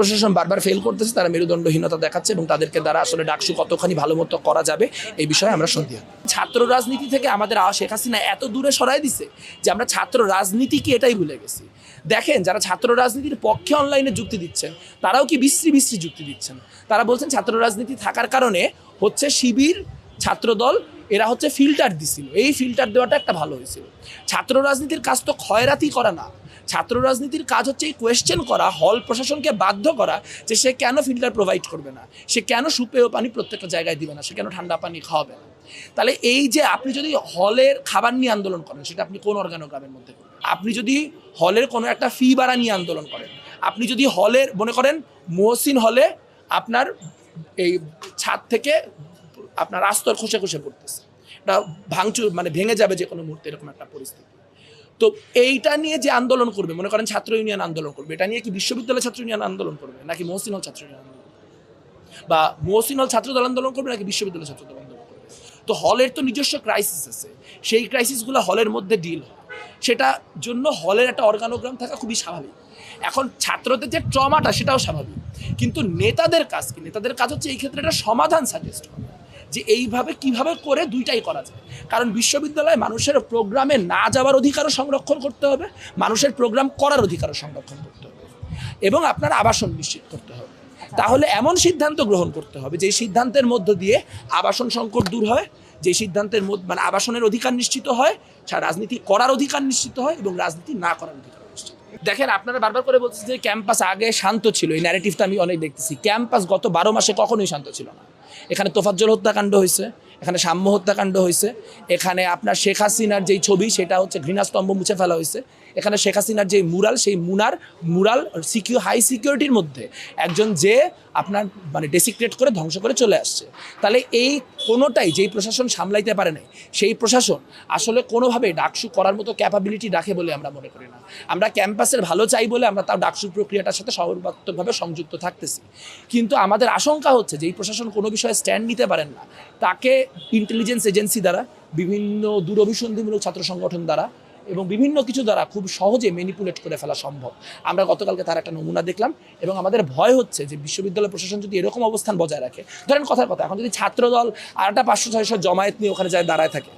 বিশ্ববিদ্যালয় প্রশাসন বারবার ফেল করতেছে, তারা মেরুদণ্ডহীনতা দেখাচ্ছে এবং তাদেরকে দ্বারা আসলে ডাকসু কতখানি ভালো মতো করা যাবে, এই বিষয়ে আমরা সন্দেহ ছাত্র রাজনীতি থেকে আমাদের শেখ হাসিনা এত দূরে সরাই দিছে যে আমরা ছাত্র রাজনীতি কি এটাই ভুলে গেছি। দেখেন, যারা ছাত্র রাজনীতির পক্ষে অনলাইনে যুক্তি দিচ্ছেন, তারাও কি বিশ্রী বিশ্রী যুক্তি দিচ্ছেন? তারা বলছেন ছাত্র রাজনীতি থাকার কারণে হচ্ছে শিবির, ছাত্রদল, এরা হচ্ছে ফিল্টার দিছিল। এই ফিল্টার দেওয়াটা একটা ভালো হয়েছিল। ছাত্র রাজনীতির কাজ তো ক্ষয়রাতি করা না। ছাত্র রাজনীতির কাজ হচ্ছে এই কোয়েশ্চেন করা হল প্রশাসনকে বাধ্য করা যে সে কেন ফিল্টার প্রোভাইড করবে না? সে কেন সুপেয় পানি প্রত্যেকটা জায়গায় দিবে না? সে কেন ঠান্ডা পানি খাওয়াবে না? তাহলে এই যে আপনি যদি হলের খাবার নিয়ে আন্দোলন করেন, সেটা আপনি কোন অর্গানোগ্রামের মধ্যে করবেন আপনি যদি হলের কোনো একটা ফি বাড়া নিয়ে আন্দোলন করেন, আপনি যদি হলের মনে করেন মহসিন হলে আপনার এই ছাদ থেকে আপনার আস্তর খসে খসে পড়তেছে। এটা ভাঙচুর মানে ভেঙে যাবে যে কোনো মুহূর্তে এরকম একটা পরিস্থিতি। তো এইটা নিয়ে যে আন্দোলন করবে, মনে করেন ছাত্র ইউনিয়ন আন্দোলন করবে, এটা নিয়ে কি বিশ্ববিদ্যালয় ছাত্র ইউনিয়ন আন্দোলন করবে, নাকি মহসিন হল ছাত্র ইউনিয়ন আন্দোলন? বা মহসিন হল ছাত্র দল আন্দোলন করবে, নাকি বিশ্ববিদ্যালয় ছাত্র দল আন্দোলন করবে? তো হলের তো নিজস্ব ক্রাইসিস আছে, সেই ক্রাইসিসগুলো হলের মধ্যে ডিল হয়। সেটা জন্য হলের একটা অর্গানোগ্রাম থাকা খুবই স্বাভাবিক। এখন ছাত্রদের যে ট্রমাটা সেটাও স্বাভাবিক। কিন্তু নেতাদের কাজ কি? নেতাদের কাজ হচ্ছে এই ক্ষেত্রে একটা সমাধান সাজেস্ট করা। যে এইভাবে কীভাবে করে দুইটাই করা যায়। কারণ বিশ্ববিদ্যালয়ে মানুষের প্রোগ্রামে না যাওয়ার অধিকারও সংরক্ষণ করতে হবে, মানুষের প্রোগ্রাম করার অধিকারও সংরক্ষণ করতে হবে এবং আপনার আবাসন নিশ্চিত করতে হবে। তাহলে এমন সিদ্ধান্ত গ্রহণ করতে হবে যে সিদ্ধান্তের মধ্য দিয়ে আবাসন সংকট দূর হয় যে সিদ্ধান্তের মধ্যে মানে আবাসনের অধিকার নিশ্চিত হয় রাজনীতি করার অধিকার নিশ্চিত হয় এবং রাজনীতি না করার অধিকার দেখেন, আপনারা বারবার করে বলছেন যে ক্যাম্পাস আগে শান্ত ছিল, এই ন্যারেটিভটা আমি অনেক দেখতেছি। ক্যাম্পাস গত বারো মাসে কখনোই শান্ত ছিল না। এখানে তোফাজ্জল হত্যাকাণ্ড হয়েছে এখানে সাম্য হত্যাকাণ্ড হয়েছে। এখানে আপনার শেখ হাসিনার যেই ছবি, সেটা হচ্ছে ঘৃণাস্তম্ভ মুছে ফেলা হয়েছে। এখানে শেখ হাসিনার যে মুরাল, সেই মুনার, মুরাল সিকিউ হাই সিকিউরিটির মধ্যে একজন যে আপনার মানে ডেসিক্রেট করে ধ্বংস করে চলে আসছে। তাহলে এই কোনোটাই যেই প্রশাসন সামলাইতে পারে নাই, সেই প্রশাসন আসলে কোনোভাবে ডাকসু করার মতো ক্যাপাবিলিটি রাখে বলে আমরা মনে করি না। আমরা ক্যাম্পাসের ভালো চাই বলে আমরা তাও ডাকসু প্রক্রিয়াটার সাথে সর্বাত্মকভাবে সংযুক্ত থাকতেছি। কিন্তু আমাদের আশঙ্কা হচ্ছে যে এই প্রশাসন কোনো বিষয়ে স্ট্যান্ড নিতে পারেন না। তাকে ইন্টেলিজেন্স এজেন্সি দ্বারা, বিভিন্ন দূরভিসন্ধিমূলক ছাত্র সংগঠন দ্বারা এবং বিভিন্ন কিছু দ্বারা খুব সহজে ম্যানিপুলেট করে ফেলা সম্ভব। আমরা গতকালকে তার একটা নমুনা দেখলাম এবং আমাদের ভয় হচ্ছে যে বিশ্ববিদ্যালয় প্রশাসন যদি এরকম অবস্থান বজায় রাখে। ধরেন কথার কথা, এখন যদি ছাত্রদল আর একটা পাঁচশো, ছয়শো জমায়েত নিয়ে ওখানে যায় দাঁড়ায় থাকে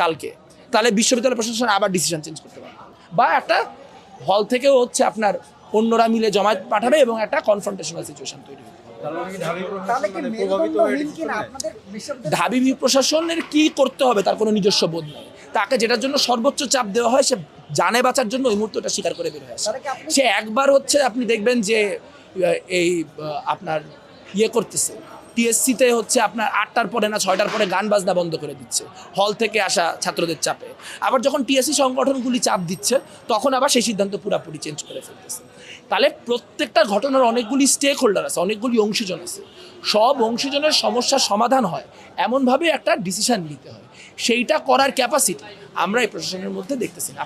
কালকে, তাহলে বিশ্ববিদ্যালয় প্রশাসন আবার ডিসিশন চেঞ্জ করতে পারে বা একটা হল থেকেও হচ্ছে আপনার অন্যরা মিলে জমায়েত পাঠাবে এবং একটা কনফ্রন্টেশনাল সিচুয়েশন তৈরি হবে। বিশ্ববিদ্যালয় ঢাবি প্রশাসনের কি করতে হবে তার কোনো নিজস্ব বোধ নেই। তাকে যেটার জন্য সর্বোচ্চ চাপ দেওয়া হয় সে জানে বাঁচার জন্য ওই মুহূর্তটা স্বীকার করে বের হয়েছে আসে। সে একবার হচ্ছে আপনি দেখবেন যে এই আপনার ইয়ে করতেছে। টিএসসিতে হচ্ছে আপনার আটটার পরে না ছয়টার পরে গান বাজনা বন্ধ করে দিচ্ছে। হল থেকে আসা ছাত্রদের চাপে। আবার যখন টিএসসি সংগঠনগুলি চাপ দিচ্ছে, তখন আবার সেই সিদ্ধান্ত পুরাপুরি চেঞ্জ করে ফেলতেছে। তাহলে প্রত্যেকটা ঘটনার অনেকগুলি স্টেক হোল্ডার আছে, অনেকগুলি অংশীজন আছে। সব অংশীজনের সমস্যার সমাধান হয়। এমনভাবে একটা ডিসিশন নিতে হয়। সেইটা করার ক্যাপাসিটি আমরা এই প্রশাসনের মধ্যে দেখতেছি না।